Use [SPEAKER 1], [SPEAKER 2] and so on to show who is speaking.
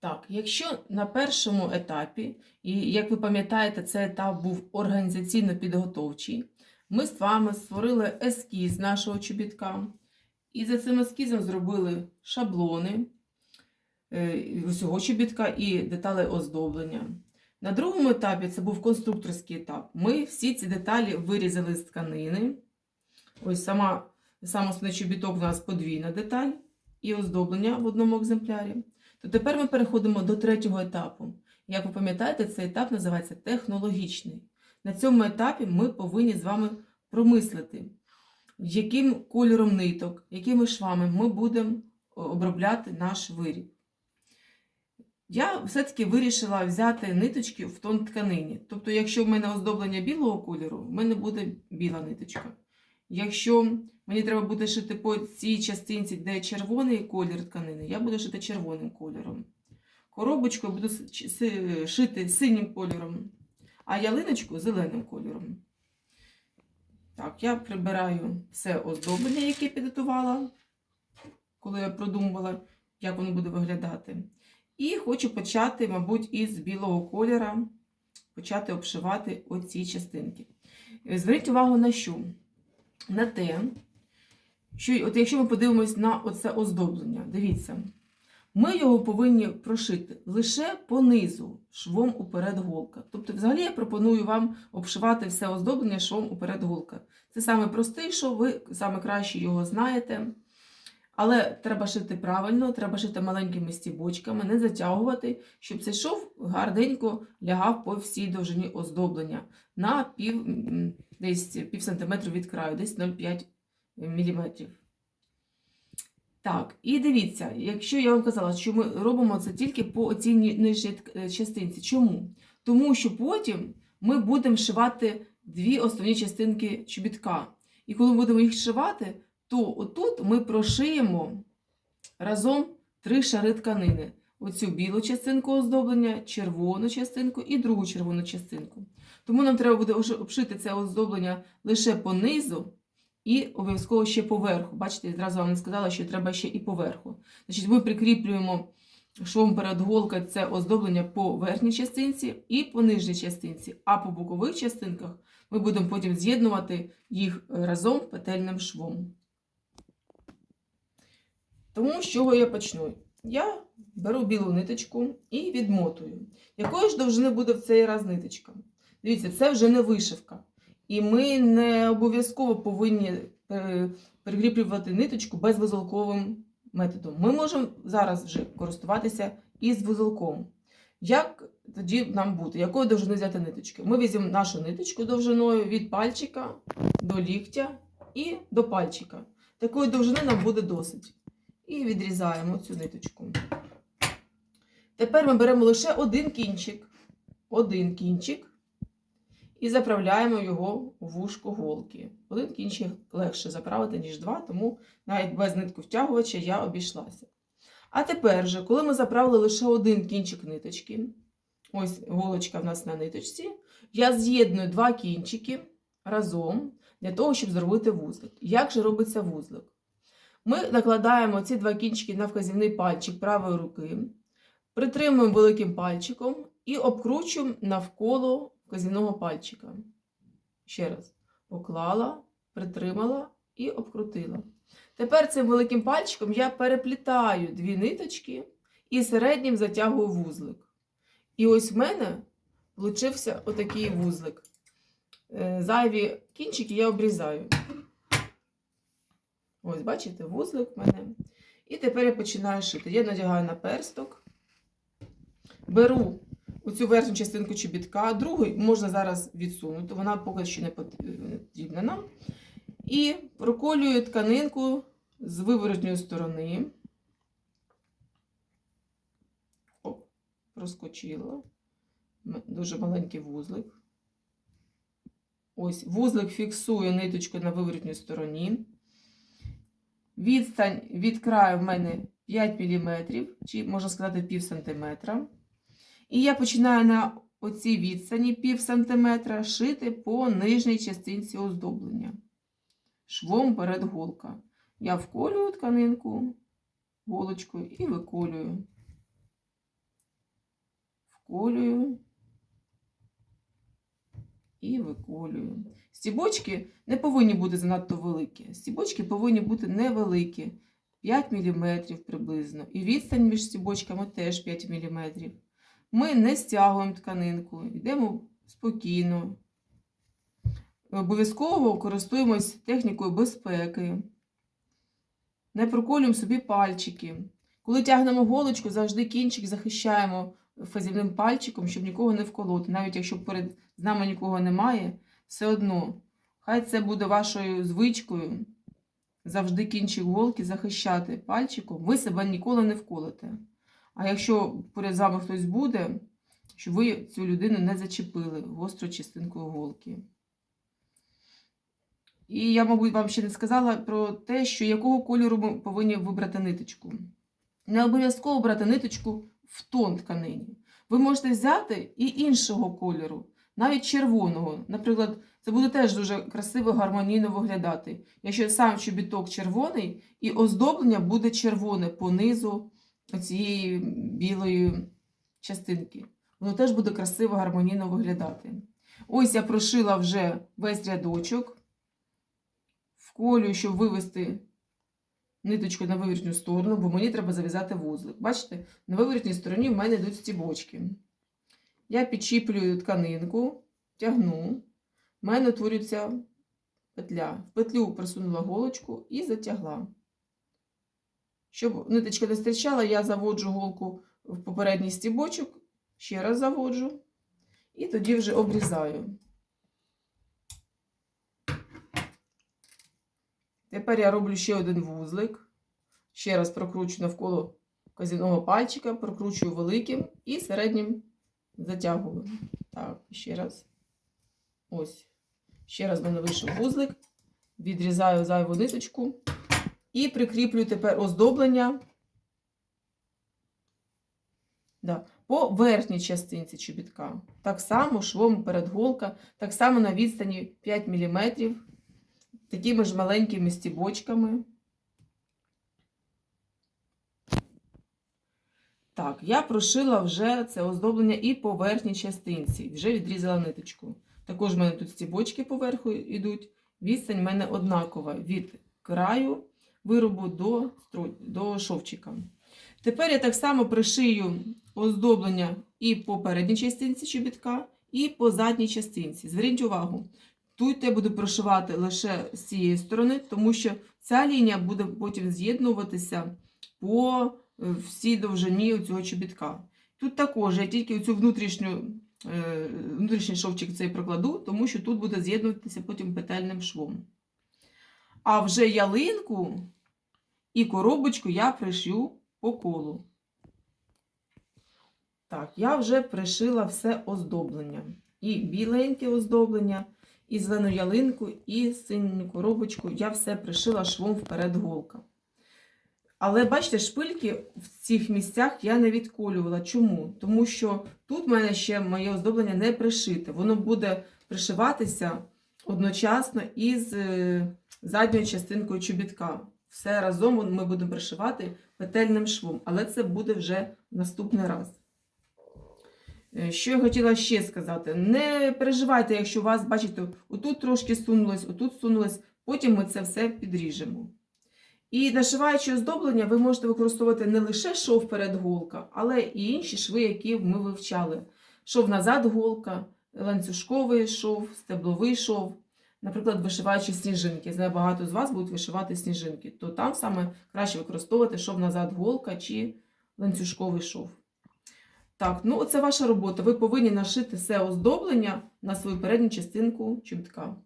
[SPEAKER 1] Так, якщо на першому етапі, і як ви пам'ятаєте, цей етап був організаційно-підготовчий, ми з вами створили ескіз нашого чобітка. І за цим ескізом зробили шаблони е, усього чобітка і деталі оздоблення. На другому етапі це був конструкторський етап. Ми всі ці деталі вирізали з тканини. Ось сама, сам чобіток у нас подвійна деталь і оздоблення в одному екземплярі. То тепер ми переходимо до третього етапу. Як ви пам'ятаєте, цей етап називається технологічний. На цьому етапі ми повинні з вами промислити, яким кольором ниток, якими швами ми будемо обробляти наш виріб. Я все-таки вирішила взяти ниточки в тон тканині. Тобто, якщо в мене оздоблення білого кольору, в мене буде біла ниточка. Якщо мені треба буде шити по цій частинці, де червоний колір тканини, я буду шити червоним кольором. Коробочку буду шити синім кольором, а ялиночку зеленим кольором. Так, я прибираю все оздоблення, яке підготувала, коли я продумувала, як воно буде виглядати. І хочу почати, мабуть, із білого кольора почати обшивати оці частинки. Е, Зверніть увагу на що? На те, що от якщо ми подивимось на оце оздоблення, дивіться, ми його повинні прошити лише по низу, швом уперед голка. Тобто, взагалі я пропоную вам обшивати все оздоблення швом уперед голка. Це саме шов, ви саме краще його знаєте. Але треба шити правильно, треба шити маленькими стібочками, не затягувати, щоб цей шов гарненько лягав по всій довжині оздоблення на пів, десь пів сантиметру від краю, десь 0,5 мм. Так, і дивіться, якщо я вам казала, що ми робимо це тільки по цій нижній е, частинці. Чому? Тому що потім ми будемо шивати дві основні частинки чобітка. І коли будемо їх шивати, то отут ми прошиємо разом три шари тканини. Оцю білу частинку оздоблення, червону частинку і другу червону частинку. Тому нам треба буде обшити це оздоблення лише по низу і обов'язково ще поверху. Бачите, я зразу вам не сказала, що треба ще і поверху. Значить, ми прикріплюємо швом перед голка це оздоблення по верхній частинці і по нижній частинці, а по бокових частинках ми будемо потім з'єднувати їх разом петельним швом. Тому з чого я почну? Я беру білу ниточку і відмотую. Якої ж довжини буде в цей раз ниточка? Дивіться, це вже не вишивка. І ми не обов'язково повинні прикріплювати ниточку безвузолковим методом. Ми можемо зараз вже користуватися із вузолком. Як тоді нам бути? Якої довжини взяти ниточки? Ми візьмемо нашу ниточку довжиною від пальчика до ліктя і до пальчика. Такої довжини нам буде досить. І відрізаємо цю ниточку. Тепер ми беремо лише один кінчик. Один кінчик. І заправляємо його у вушко голки. Один кінчик легше заправити, ніж два, тому навіть без нитку втягувача я обійшлася. А тепер же, коли ми заправили лише один кінчик ниточки, ось голочка в нас на ниточці, я з'єдную два кінчики разом для того, щоб зробити вузлик. Як же робиться вузлик? Ми накладаємо ці два кінчики на вказівний пальчик правої руки, притримуємо великим пальчиком і обкручуємо навколо вказівного пальчика. Ще раз, поклала, притримала і обкрутила. Тепер цим великим пальчиком я переплітаю дві ниточки і середнім затягую вузлик. І ось в мене получився отакий вузлик. Е, Зайві кінчики я обрізаю. Ось, бачите, вузлик в мене. І тепер я починаю шити. Я надягаю на персток, беру оцю верхню частинку чобітка, другий можна зараз відсунути, вона поки що не потрібна нам. І проколюю тканинку з виворотньої сторони. Оп, проскочила. Дуже маленький вузлик. Ось вузлик фіксую ниточку на виворотній стороні. Відстань від краю в мене 5 мм, чи можна сказати пів сантиметра. І я починаю на оцій відстані пів сантиметра шити по нижній частинці оздоблення. Швом перед голка. Я вколюю тканинку голочкою і виколюю. вколюю і виколюю. Стібочки не повинні бути занадто великі. Стібочки повинні бути невеликі, 5 мм приблизно. І відстань між стібочками теж 5 мм. Ми не стягуємо тканинку, йдемо спокійно. Обов'язково користуємось технікою безпеки. Не проколюємо собі пальчики. Коли тягнемо голочку, завжди кінчик захищаємо фазівним пальчиком, щоб нікого не вколоти. Навіть якщо перед нами нікого немає, все одно. Хай це буде вашою звичкою завжди кінчик голки захищати пальчиком. Ви себе ніколи не вколите. А якщо поряд з вами хтось буде, щоб ви цю людину не зачепили гострою частинкою голки. І я, мабуть, вам ще не сказала про те, що якого кольору ми повинні вибрати ниточку. Не обов'язково брати ниточку в тон тканині. Ви можете взяти і іншого кольору, навіть червоного. Наприклад, це буде теж дуже красиво, гармонійно виглядати. Якщо сам чобіток червоний, і оздоблення буде червоне по низу цієї білої частинки. Воно теж буде красиво, гармонійно виглядати. Ось я прошила вже весь рядочок, вколюю, щоб вивести ниточку на виворітню сторону, бо мені треба зав'язати вузлик. Бачите, на виворітній стороні в мене йдуть стібочки. Я підчіплюю тканинку, тягну, в мене утворюється петля. В петлю просунула голочку і затягла. Щоб ниточка не стирчала, я заводжу голку в попередній стібочок, ще раз заводжу, і тоді вже обрізаю. Тепер я роблю ще один вузлик. Ще раз прокручую навколо казівного пальчика, прокручую великим і середнім затягую. Так, ще раз. Ось. Ще раз мене вийшов вузлик. Відрізаю зайву ниточку. І прикріплюю тепер оздоблення да, по верхній частинці чобітка. Так само швом перед голка, так само на відстані 5 мм, такими ж маленькими стібочками. Так, я прошила вже це оздоблення і по верхній частинці, вже відрізала ниточку. Також в мене тут стібочки поверху йдуть. Відстань в мене однакова від краю виробу до, до шовчика. Тепер я так само пришию оздоблення і по передній частинці чобітка, і по задній частинці. Зверніть увагу, тут я буду прошивати лише з цієї сторони, тому що ця лінія буде потім з'єднуватися по всій довжині цього чобітка. Тут також я тільки цю внутрішню, е, внутрішній шовчик цей прокладу, тому що тут буде з'єднуватися потім петельним швом. А вже ялинку і коробочку я пришью по колу. Так, я вже пришила все оздоблення. І біленьке оздоблення, і зелену ялинку, і синю коробочку. Я все пришила швом вперед голка. Але бачите, шпильки в цих місцях я не відколювала. Чому? Тому що тут в мене ще моє оздоблення не пришите. Воно буде пришиватися одночасно із е, задньою частинкою чобітка. Все разом ми будемо пришивати петельним швом, але це буде вже наступний раз. Е, Що я хотіла ще сказати? Не переживайте, якщо у вас, бачите, отут трошки сунулось, отут сунулось, потім ми це все підріжемо. І нашиваючи оздоблення, ви можете використовувати не лише шов перед голка, але і інші шви, які ми вивчали. Шов назад голка, ланцюжковий шов, стебловий шов. Наприклад, вишиваючи сніжинки. Знаю, багато з вас будуть вишивати сніжинки, то там саме краще використовувати шов назад голка чи ланцюжковий шов. Так, ну це ваша робота. Ви повинні нашити все оздоблення на свою передню частинку чобітка.